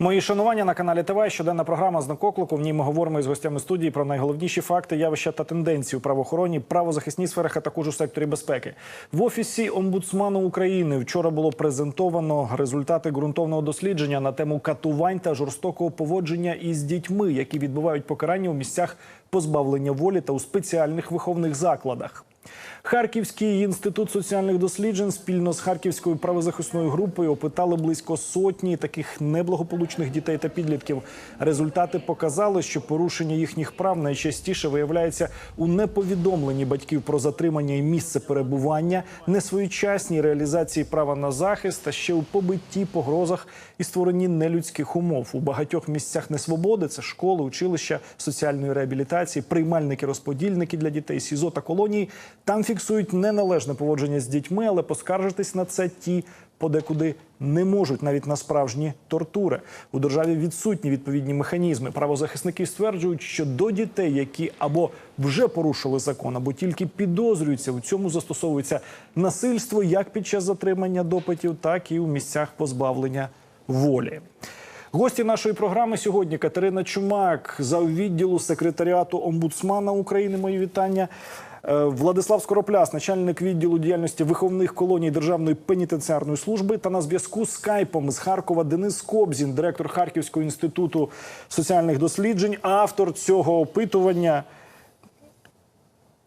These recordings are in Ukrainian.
Мої шанування на каналі ТВ. Щоденна програма з накоклику. В ній ми говоримо із гостями студії про найголовніші факти, явища та тенденції у правоохоронній, правозахисній сферах, а також у секторі безпеки. В офісі омбудсмана України вчора було презентовано результати ґрунтовного дослідження на тему катувань та жорстокого поводження із дітьми, які відбувають покарання у місцях позбавлення волі та у спеціальних виховних закладах. Харківський інститут соціальних досліджень спільно з харківською правозахисною групою опитали близько сотні таких неблагополучних дітей та підлітків. Результати показали, що порушення їхніх прав найчастіше виявляється у неповідомленні батьків про затримання і місце перебування, несвоєчасній реалізації права на захист та ще у побитті, погрозах і створенні нелюдських умов у багатьох місцях несвободи. Це школи, училища соціальної реабілітації, приймальники, розподільники для дітей, СІЗО та колонії. Там фіксують неналежне поводження з дітьми, але поскаржитись на це ті подекуди не можуть навіть на справжні тортури. У державі відсутні відповідні механізми. Правозахисники стверджують, що до дітей, які або вже порушили закон, або тільки підозрюються, у цьому застосовується насильство як під час затримання допитів, так і у місцях позбавлення волі. Гості нашої програми сьогодні Катерина Чумак за відділу секретаріату омбудсмана України. Мої вітання. Е, Владислав Скоропляс, начальник відділу діяльності виховних колоній Державної пенітенціарної служби, та на зв'язку з скайпом з Харкова Денис Кобзін, директор Харківського інституту соціальних досліджень, автор цього опитування.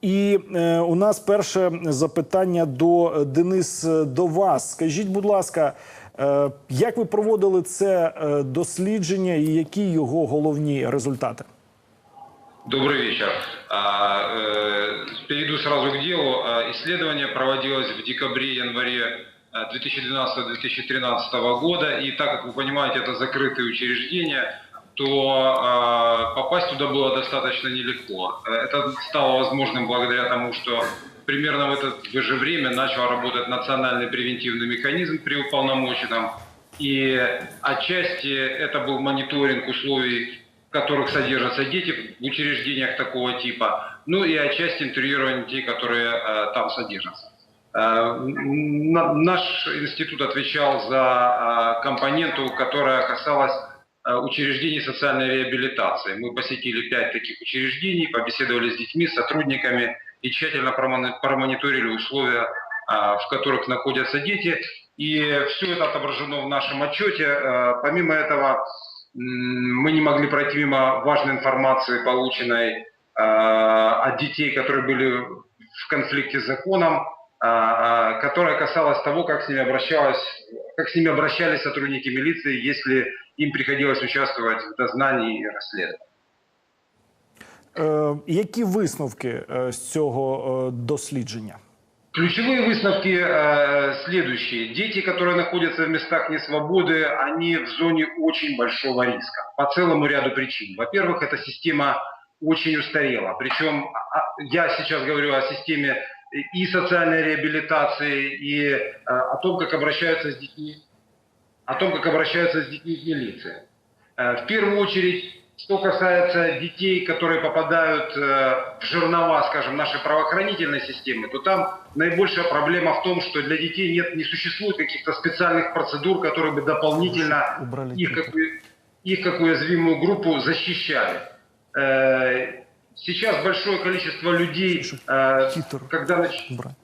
І е, у нас перше запитання до е, Денис е, до вас. Скажіть, будь ласка, е, як ви проводили це дослідження і які його головні результати? Добрый вечер. А, э, Перейду сразу к делу. А, Исследование проводилось в декабре-январе 2012-2013 года, и так как вы понимаете, это закрытые учреждения, то а, попасть туда было достаточно нелегко. Это стало возможным благодаря тому, что примерно в это же время начал работать национальный превентивный механизм при уполномоченном, и отчасти это был мониторинг условий которых содержатся дети в учреждениях такого типа, ну и отчасти интервьюирование детей, которые э, там содержатся. Э, на- наш институт отвечал за э, компоненту, которая касалась э, учреждений социальной реабилитации. Мы посетили пять таких учреждений, побеседовали с детьми, сотрудниками и тщательно промони- промониторили условия, э, в которых находятся дети. И все это отображено в нашем отчете. Э, Помимо этого, мы не могли пройти мимо важной информации, полученной э, от детей, которые были в конфликте с законом, э, э, которая касалась того, как с ними обращалась, как с ними обращались сотрудники милиции, если им приходилось участвовать в дознании и расследовании. Е, які висновки е, з цього дослідження? Ключевые выставки э, следующие. Дети, которые находятся в местах несвободы, они в зоне очень большого риска по целому ряду причин. Во-первых, эта система очень устарела. Причем а, я сейчас говорю о системе и социальной реабилитации, и э, о том, как обращаются с детьми, о том, как обращаются с детьми в милиции. Э, В первую очередь, что касается детей, которые попадают э, в жернова, скажем, нашей правоохранительной системы, то там наибольшая проблема в том, что для детей нет, не существует каких-то специальных процедур, которые бы дополнительно Убрали их как, их как уязвимую группу защищали. Э, Сейчас большое количество людей, э, когда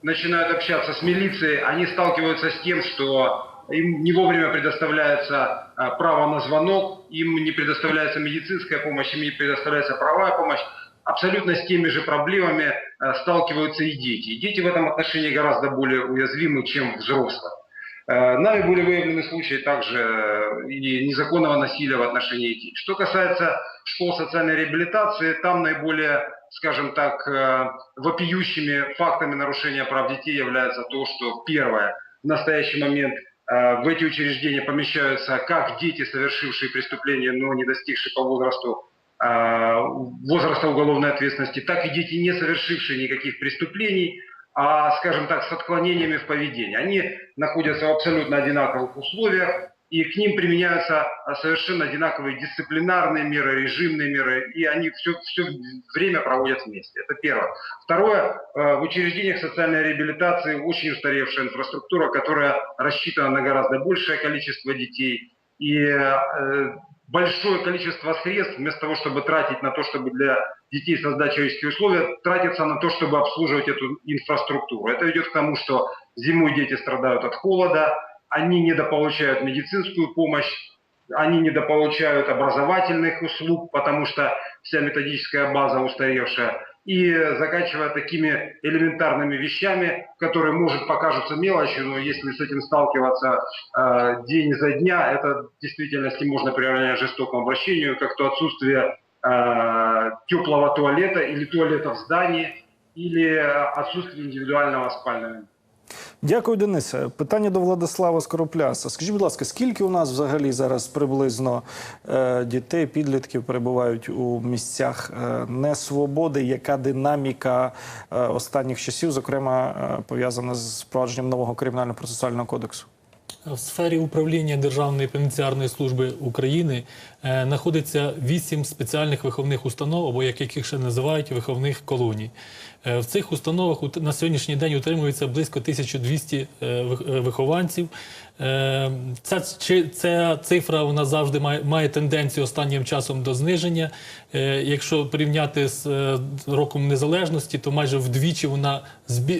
начинают общаться с милицией, они сталкиваются с тем, что им не вовремя предоставляется а, право на звонок, им не предоставляется медицинская помощь, им не предоставляется правовая помощь. Абсолютно с теми же проблемами а, сталкиваются и дети. И дети в этом отношении гораздо более уязвимы, чем взрослые. Э, Нами были выявлены случаи также э, и незаконного насилия в отношении детей. Что касается школ социальной реабилитации, там наиболее, скажем так, э, вопиющими фактами нарушения прав детей является то, что первое, в настоящий момент в эти учреждения помещаются как дети, совершившие преступления, но не достигшие по возрасту э, возраста уголовной ответственности, так и дети, не совершившие никаких преступлений, а, скажем так, с отклонениями в поведении. Они находятся в абсолютно одинаковых условиях, и к ним применяются а, совершенно одинаковые дисциплинарные меры, режимные меры, и они все, все время проводят вместе. Это первое. Второе, э, в учреждениях социальной реабилитации очень устаревшая инфраструктура, которая рассчитана на гораздо большее количество детей. И э, большое количество средств, вместо того, чтобы тратить на то, чтобы для детей создать человеческие условия, тратится на то, чтобы обслуживать эту инфраструктуру. Это ведет к тому, что зимой дети страдают от холода, они недополучают медицинскую помощь, они недополучают образовательных услуг, потому что вся методическая база устаревшая. И заканчивая такими элементарными вещами, которые, может, покажутся мелочью, но если с этим сталкиваться э, день за дня, это в действительности можно приравнять к жестокому обращению, как то отсутствие э, теплого туалета или туалета в здании, или отсутствие индивидуального спального места. Дякую, Денисе. Питання до Владислава Скоропляса. Скажіть, будь ласка, скільки у нас взагалі зараз приблизно е, дітей, підлітків перебувають у місцях е, несвободи? Яка динаміка е, останніх часів, зокрема, е, пов'язана з впровадженням нового кримінально-процесуального кодексу? В сфері управління Державної пенітенціарної служби України знаходиться вісім спеціальних виховних установ, або як яких ще називають виховних колоній. Е, в цих установах на сьогоднішній день утримується близько 1200 е, е, вихованців. Ця, ця цифра вона завжди має, має тенденцію останнім часом до зниження. Якщо порівняти з роком незалежності, то майже вдвічі вона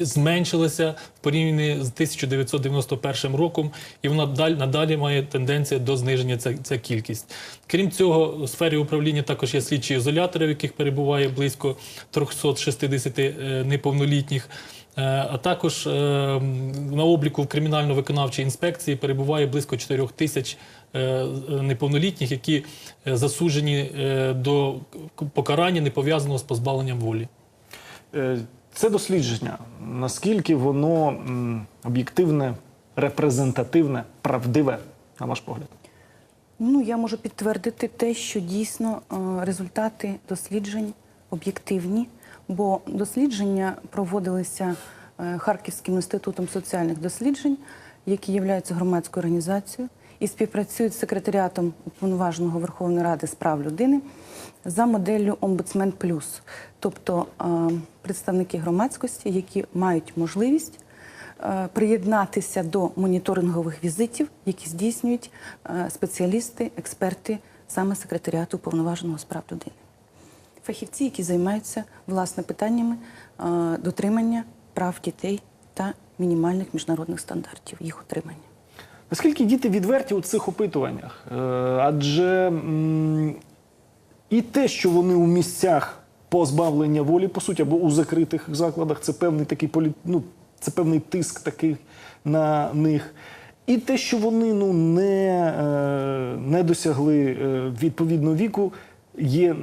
зменшилася в порівнянні з 1991 роком, і вона надалі має тенденцію до зниження ця, ця кількість. Крім цього, у сфері управління також є слідчі ізолятори, в яких перебуває близько 360 е, неповнолітніх. Е, А також е, на обліку в кримінально-виконавчій інспекції перебуває близько 4 тисяч неповнолітніх, які засуджені до покарання не пов'язаного з позбавленням волі. Це дослідження. Наскільки воно об'єктивне, репрезентативне, правдиве, на ваш погляд? Ну, я можу підтвердити те, що дійсно е, результати досліджень об'єктивні, бо дослідження проводилися е, Харківським інститутом соціальних досліджень, які є громадською організацією, і співпрацюють з секретаріатом уповноваженого Верховної Ради з прав людини за моделлю Омбудсмен Плюс, тобто е, представники громадськості, які мають можливість приєднатися до моніторингових візитів, які здійснюють е, спеціалісти, експерти саме секретаріату уповноваженого з прав людини. Фахівці, які займаються власне питаннями е, дотримання прав дітей та мінімальних міжнародних стандартів їх отримання. Наскільки діти відверті у цих опитуваннях? Е, Адже і те, що вони у місцях позбавлення волі, по суті, або у закритих закладах, це певний такий ну, це певний тиск такий на них. І те, що вони ну, не, е, не досягли е, відповідного віку, є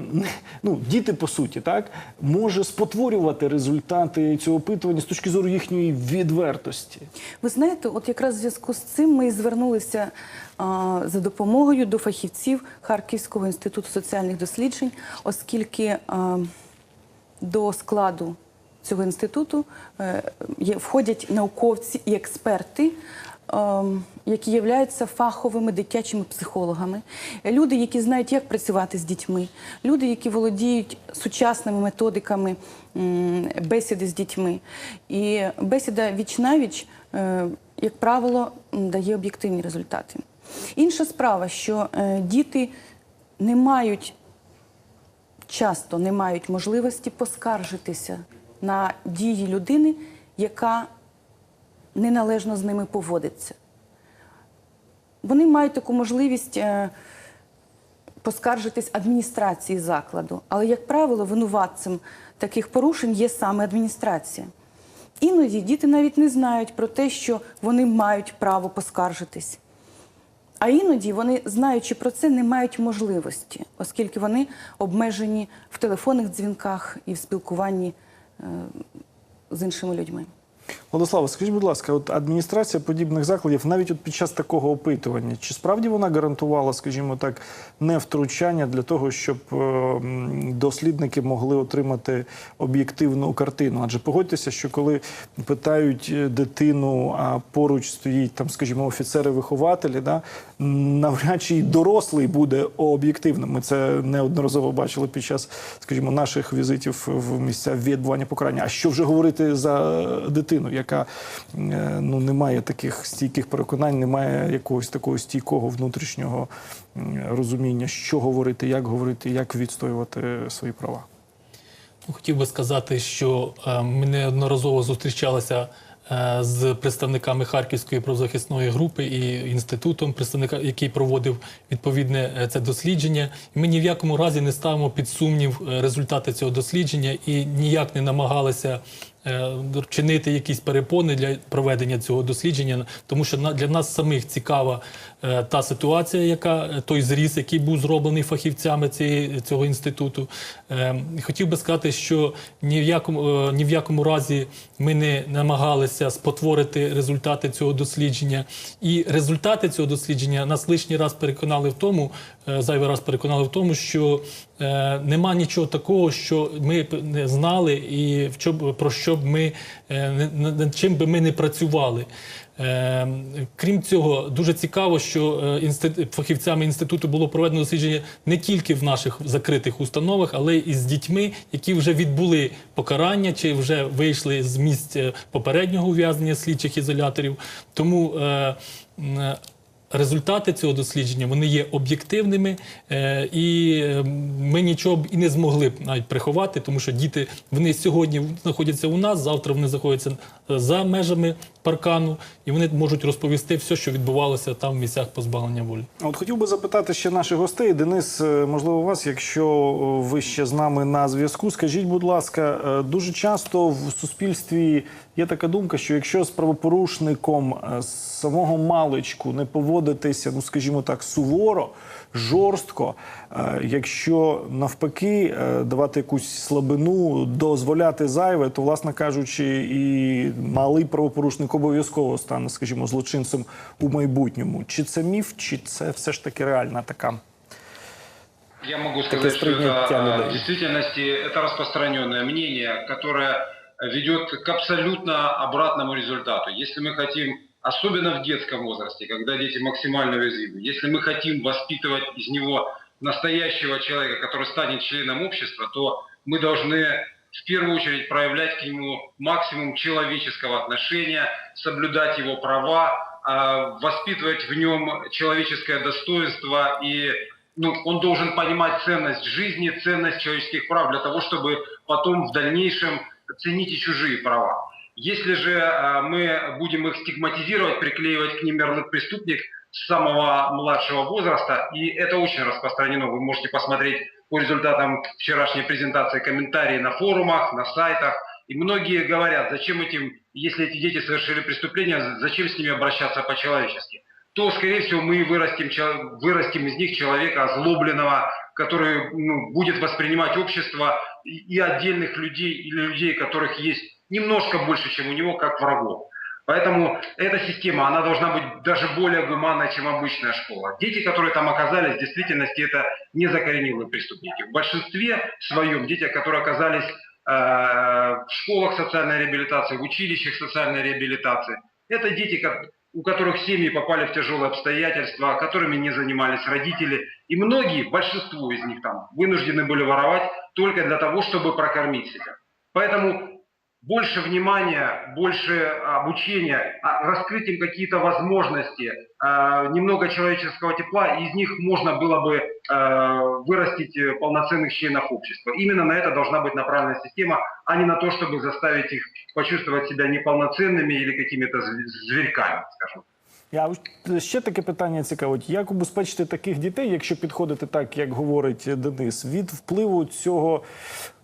ну, діти, по суті, так, може спотворювати результати цього опитування з точки зору їхньої відвертості. Ви знаєте, от якраз в зв'язку з цим ми і звернулися а, за допомогою до фахівців Харківського інституту соціальних досліджень, оскільки а, до складу цього інституту е, входять науковці і експерти. ем, Які являються фаховими дитячими психологами, люди, які знають, як працювати з дітьми, люди, які володіють сучасними методиками бесіди з дітьми. І бесіда віч-навіч, е, як правило, дає об'єктивні результати. Інша справа, що е, діти не мають часто не мають можливості поскаржитися на дії людини, яка неналежно з ними поводиться. Вони мають таку можливість е, поскаржитись адміністрації закладу, але, як правило, винуватцем таких порушень є саме адміністрація. Іноді діти навіть не знають про те, що вони мають право поскаржитись. А іноді вони, знаючи про це, не мають можливості, оскільки вони обмежені в телефонних дзвінках і в спілкуванні з іншими людьми. Владислава, скажіть, будь ласка, от адміністрація подібних закладів, навіть от під час такого опитування, чи справді вона гарантувала, скажімо так, не втручання для того, щоб е, дослідники могли отримати об'єктивну картину? Адже погодьтеся, що коли питають е, дитину, а поруч стоїть там, скажімо, офіцери-вихователі, да, навряд чи й дорослий буде об'єктивним. Ми це неодноразово бачили під час, скажімо, наших візитів в місця відбування покарання. А що вже говорити за дитину? Дитину, яка е, ну не має таких стійких переконань, не має якогось такого стійкого внутрішнього розуміння, що говорити, як говорити, як відстоювати свої права. Ну, Хотів би сказати, що е, ми неодноразово зустрічалися е, з представниками Харківської правозахисної групи і інститутом, представника, який проводив відповідне це дослідження. Ми ні в якому разі не ставимо під сумнів результати цього дослідження і ніяк не намагалися. Е, Чинити якісь перепони для проведення цього дослідження, тому що для нас самих цікава е, та ситуація, яка е, той зріз, який був зроблений фахівцями цієї, цього інституту. Хотів би сказати, що ні в якому ні в якому разі ми не намагалися спотворити результати цього дослідження. І результати цього дослідження нас лишній раз переконали в тому, зайвий раз переконали в тому, що е, нема нічого такого, що ми не знали, і про що б ми е, над чим би ми не працювали. Е, Крім цього, дуже цікаво, що е, фахівцями інституту було проведено дослідження не тільки в наших закритих установах, але і з дітьми, які вже відбули покарання чи вже вийшли з місць е, попереднього ув'язнення слідчих ізоляторів. Тому е, Результати цього дослідження вони є об'єктивними, е, і е, ми нічого б і не змогли б навіть приховати, тому що діти вони сьогодні знаходяться у нас, завтра вони знаходяться е, за межами паркану, і вони можуть розповісти все, що відбувалося там в місцях позбавлення волі. От хотів би запитати ще наших гостей. Денис, можливо, вас, якщо ви ще з нами на зв'язку, скажіть, будь ласка, дуже часто в суспільстві є така думка, що якщо з правопорушником е, з самого маличку не поводитися, ну скажімо так, суворо, жорстко, е, якщо навпаки е, давати якусь слабину, дозволяти зайве, то, власне кажучи, і малий правопорушник обов'язково стане, скажімо, злочинцем у майбутньому. Чи це міф, чи це все ж таки реальна така? Я могу сказать, что воспринятие это, э, людей. в действительности это распространенное мнение, которое ведет к абсолютно обратному результату. Если мы хотим, особенно в детском возрасте, когда дети максимально уязвимы, если мы хотим воспитывать из него настоящего человека, который станет членом общества, то мы должны в первую очередь проявлять к нему максимум человеческого отношения, соблюдать его права, а, воспитывать в нем человеческое достоинство и ну, он должен понимать ценность жизни, ценность человеческих прав для того, чтобы потом в дальнейшем ценить и чужие права. Если же э, мы будем их стигматизировать, приклеивать к ним ярлык преступник с самого младшего возраста, и это очень распространено, вы можете посмотреть по результатам вчерашней презентации комментарии на форумах, на сайтах, и многие говорят, зачем этим, если эти дети совершили преступление, зачем с ними обращаться по-человечески? То, скорее всего, мы вырастим, вырастим из них человека озлобленного, который ну, будет воспринимать общество и, и отдельных людей, или людей, которых есть немножко больше, чем у него, как врагов. Поэтому эта система, она должна быть даже более гуманной, чем обычная школа. Дети, которые там оказались, в действительности это не закоренелые преступники. В большинстве своем дети, которые оказались э, в школах социальной реабилитации, в училищах социальной реабилитации, это дети, у которых семьи попали в тяжелые обстоятельства, которыми не занимались родители. И многие, большинство из них там, вынуждены были воровать только для того, чтобы прокормить себя. Поэтому больше внимания, больше обучения, а, раскрыть им какие-то возможности, а, немного человеческого тепла, и из них можно было бы э, вырастить э, полноценных членов общества. Именно на это должна быть направлена система, а не на то, чтобы заставить их почувствовать себя неполноценными или какими-то зв- зверьками, скажем. Я ось ще таке питання цікавить: як убезпечити таких дітей, якщо підходити так, як говорить Денис, від впливу цього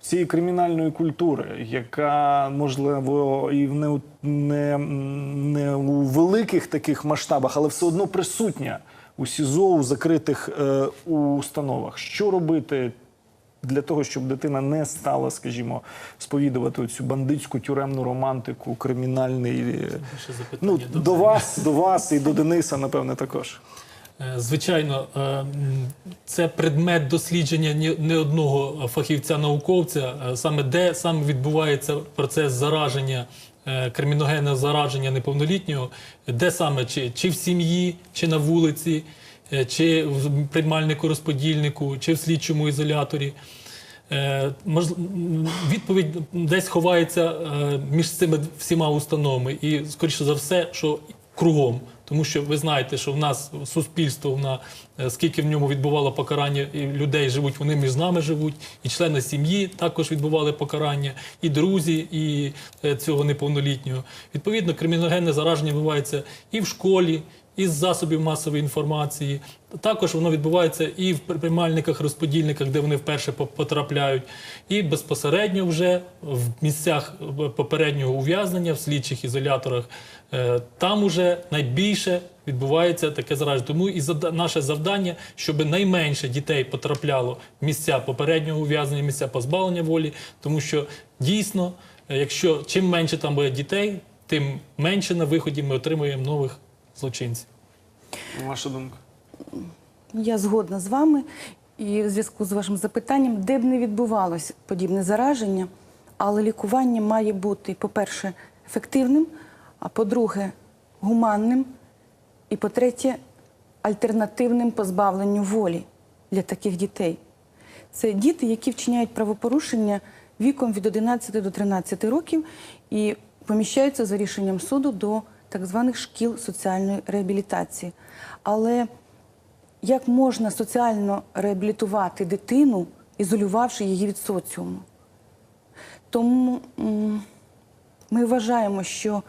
цієї кримінальної культури, яка можливо і в не, у- не, не у великих таких масштабах, але все одно присутня у СІЗО, у закритих е, установах. Що робити для того, щоб дитина не стала, скажімо, сповідувати цю бандитську тюремну романтику, кримінальний. е, Ну, до до вас, до вас і до Дениса, напевне, також. Е, Звичайно, е, це предмет дослідження не одного фахівця-науковця, е, саме де саме відбувається процес зараження, е, криміногенного зараження неповнолітнього, де саме чи, чи в сім'ї, чи на вулиці, чи в приймальнику розподільнику, чи в слідчому ізоляторі. Відповідь десь ховається між цими всіма установами, і скоріше за все, що кругом. Тому що ви знаєте, що в нас суспільство, на скільки в ньому відбувало покарання, і людей живуть, вони між нами живуть, і члени сім'ї також відбували покарання, і друзі, і е, цього неповнолітнього. Відповідно, криміногенне зараження відбувається і в школі, і з засобів масової інформації. Також воно відбувається і в приймальниках, розподільниках, де вони вперше потрапляють, і безпосередньо вже в місцях е, попереднього ув'язнення, в слідчих ізоляторах. Е, Там уже найбільше відбувається таке зараження. Тому і наше завдання, щоб найменше дітей потрапляло в місця попереднього ув'язнення, місця позбавлення волі, тому що дійсно, е, якщо чим менше там буде дітей, тим менше на виході ми отримуємо нових злочинців. Ваша думка? Я згодна з вами. І в зв'язку з вашим запитанням, де б не відбувалось подібне зараження, але лікування має бути, по-перше, ефективним, а по-друге, гуманним, і по-третє, альтернативним позбавленню волі для таких дітей. Це діти, які вчиняють правопорушення віком від 11 до 13 років і поміщаються за рішенням суду до так званих шкіл соціальної реабілітації. Але як можна соціально реабілітувати дитину, ізолювавши її від соціуму? Тому ми вважаємо, що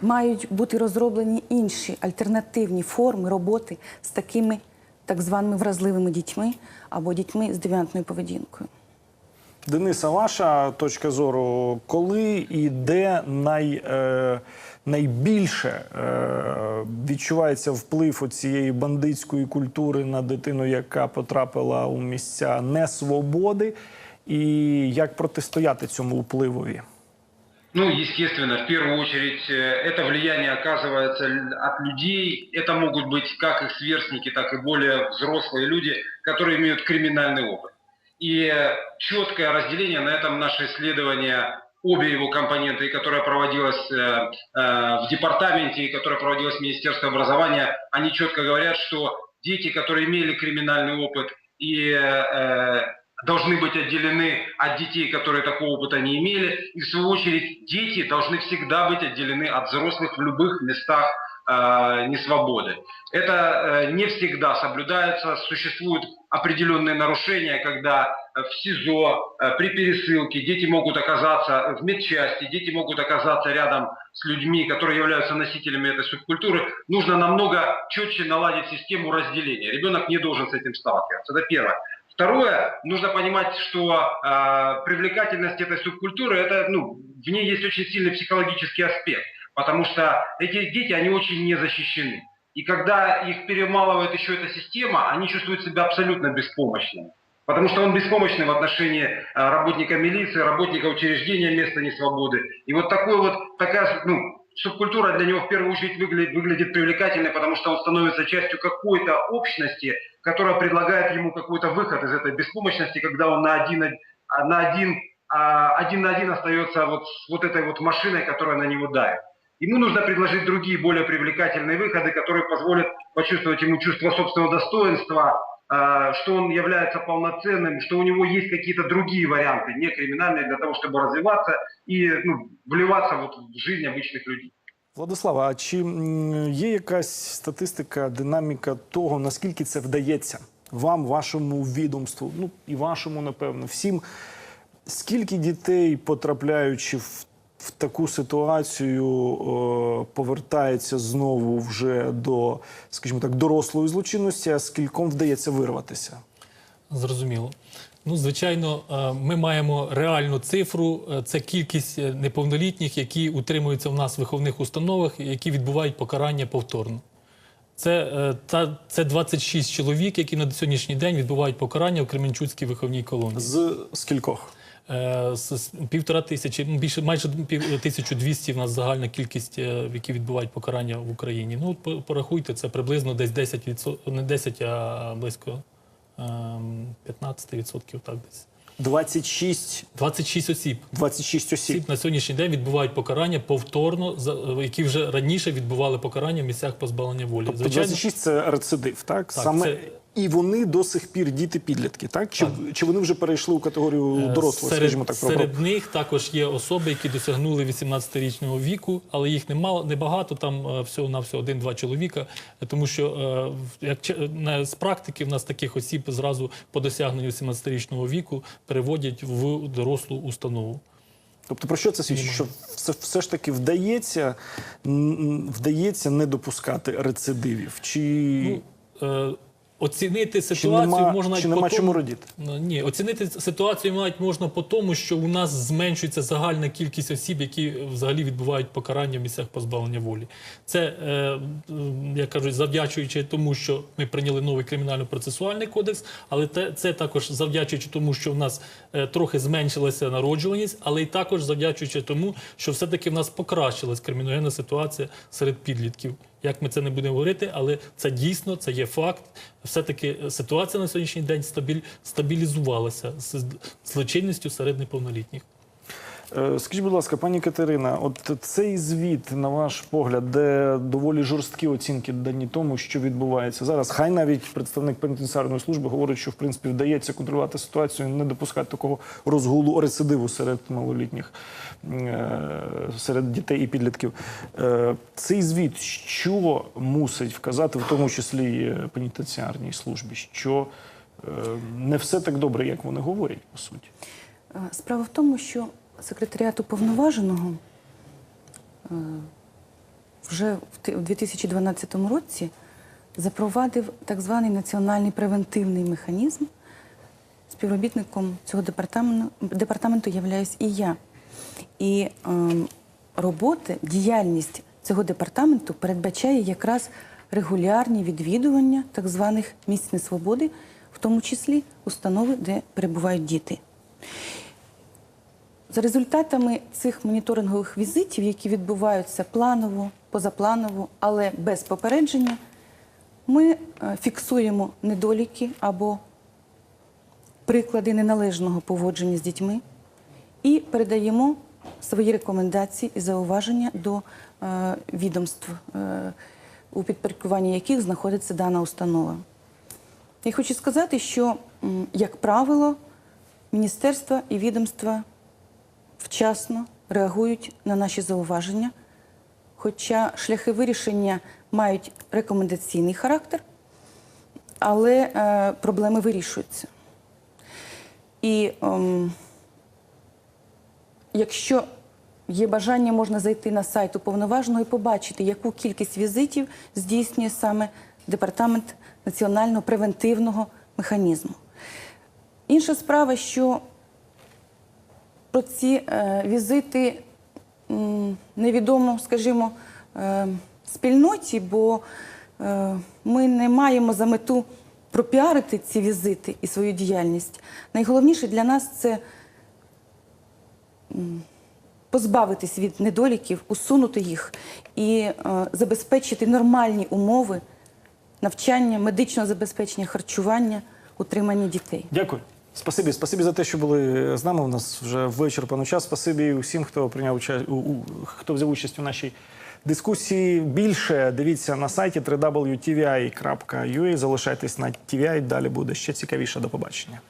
мають бути розроблені інші альтернативні форми роботи з такими так званими вразливими дітьми або дітьми з девіантною поведінкою. Дениса, ваша точка зору, коли і де най, е, найбільше е, відчувається вплив цієї бандитської культури на дитину, яка потрапила у місця несвободи, і як протистояти цьому впливові? Ну, естественно, в первую очередь, э, это влияние оказывается л- от людей. Это могут быть как их сверстники, так и более взрослые люди, которые имеют криминальный опыт. И четкое разделение на этом наше исследование, обе его компоненты, и которое проводилось э, э, в департаменте, и которое проводилось в Министерстве образования, они четко говорят, что дети, которые имели криминальный опыт и э, должны быть отделены от детей, которые такого опыта не имели. И в свою очередь дети должны всегда быть отделены от взрослых в любых местах несвободы. Это э, не всегда соблюдается, существуют определенные нарушения, когда э, в СИЗО, э, при пересылке дети могут оказаться в медчасти, дети могут оказаться рядом с людьми, которые являются носителями этой субкультуры. Нужно намного четче наладить систему разделения. Ребенок не должен с этим сталкиваться. Это первое. Второе, нужно понимать, что э, привлекательность этой субкультуры, это, ну, в ней есть очень сильный психологический аспект, потому что эти дети, они очень не защищены. И когда их перемалывает еще эта система, они чувствуют себя абсолютно беспомощными. Потому что он беспомощный в отношении э, работника милиции, работника учреждения места несвободы. И вот такой вот, такая, ну, субкультура для него в первую очередь выглядит, выглядит привлекательной, потому что он становится частью какой-то общности, которая предлагает ему какой-то выход из этой беспомощности, когда он на один, на один, а, один на один остается вот с вот этой вот машиной, которая на него давит. Ему нужно предложить другие, более привлекательные выходы, которые позволят почувствовать ему чувство собственного достоинства, э, что он является полноценным, что у него есть какие-то другие варианты, не криминальные, для того, чтобы развиваться и ну, вливаться вот в жизнь обычных людей. Владислава, а чи м, є якась статистика, динаміка того, наскільки це вдається вам, вашому відомству, ну і вашому, напевно, всім? Скільки дітей, потрапляючи в, в таку ситуацію, е, повертається знову вже до, скажімо так, дорослої злочинності, а скільком вдається вирватися? Зрозуміло. Ну, звичайно, е, ми маємо реальну цифру. Е, Це кількість е, неповнолітніх, які утримуються в нас в виховних установах, які відбувають покарання повторно. Це, та, це 26 чоловік, які на сьогоднішній день відбувають покарання в Кременчуцькій виховній колонії. З скількох? Е, півтора тисячі, ну, більше майже пів, 1200 в нас загальна кількість, е, які відбувають покарання в Україні. Ну, от порахуйте, це приблизно десь 10 не 10, а близько ем, 15 відсотків, так десь. 26, 26 осіб. 26 осіб. Осіб на сьогоднішній день відбувають покарання повторно, які вже раніше відбували покарання в місцях позбавлення волі. Тобто 26 – це рецидив, так? Так, Саме це І вони до сих пір діти підлітки, так? Чи, чи вони вже перейшли у категорію дорослих, Серед, скажімо так, про серед них також є особи, які досягнули 18-річного віку, але їх немало, небагато, там е, всього на всього один-два чоловіка. е, Тому що е, як з практики в нас таких осіб зразу по досягненню 18-річного віку переводять в дорослу установу. Тобто про що це свідчить? Що все, все ж таки вдається, вдається не допускати рецидивів? Чи, Е, Оцінити чи ситуацію нема, можна чи по нема тому- чому радіти? Ну, Ні, оцінити ситуацію навіть можна по тому, що у нас зменшується загальна кількість осіб, які взагалі відбувають покарання в місцях позбавлення волі. Це, е, м, як кажуть, завдячуючи тому, що ми прийняли новий кримінально-процесуальний кодекс, але те, це також завдячуючи тому, що в нас е, трохи зменшилася народжуваність, але й також завдячуючи тому, що все-таки в нас покращилась криміногенна ситуація серед підлітків. Як ми це не будемо говорити, але це дійсно це є факт. Все-таки ситуація на сьогоднішній день стабіль, стабілізувалася з злочинністю серед неповнолітніх. Е, Скажіть, будь ласка, пані Катерина, от цей звіт, на ваш погляд, де доволі жорсткі оцінки дані тому, що відбувається зараз. Хай навіть представник пенітенціарної служби говорить, що в принципі вдається контролювати ситуацію, не допускати такого розгулу рецидиву серед малолітніх, е, серед дітей і підлітків. Е, Цей звіт, що мусить вказати, в тому числі пенітенціарній службі, що не все так добре, як вони говорять, по суті. Справа в тому, що секретаріат уповноваженого е, вже в 2012 році запровадив так званий національний превентивний механізм. Співробітником цього департаменту, департаменту являюсь і я. І ем, роботи, діяльність цього департаменту передбачає якраз регулярні відвідування так званих місць несвободи, в тому числі установи, де перебувають діти. За результатами цих моніторингових візитів, які відбуваються планово, позапланово, але без попередження, ми е, фіксуємо недоліки або приклади неналежного поводження з дітьми і передаємо свої рекомендації і зауваження до е, відомств, е, у підпорядкуванні яких знаходиться дана установа. Я хочу сказати, що, як правило, міністерства і відомства вчасно реагують на наші зауваження, хоча шляхи вирішення мають рекомендаційний характер, але е, проблеми вирішуються. І ем, якщо є бажання, можна зайти на сайт уповноваженого і побачити, яку кількість візитів здійснює саме департамент національного превентивного механізму. Інша справа, що про ці е, візити невідомо, скажімо, е, спільноті, бо е, ми не маємо за мету пропіарити ці візити і свою діяльність. Найголовніше для нас це позбавитись від недоліків, усунути їх і забезпечити нормальні умови навчання, медичного забезпечення, харчування, утримання дітей. Дякую. Спасибі, спасибі за те, що були з нами. У нас вже вичерпано час. Спасибі усім, хто прийняв участь, хто взяв участь у нашій дискусії. Більше дивіться на сайті www.tvi.ua. Залишайтесь на TVI. Далі буде ще цікавіше. До побачення.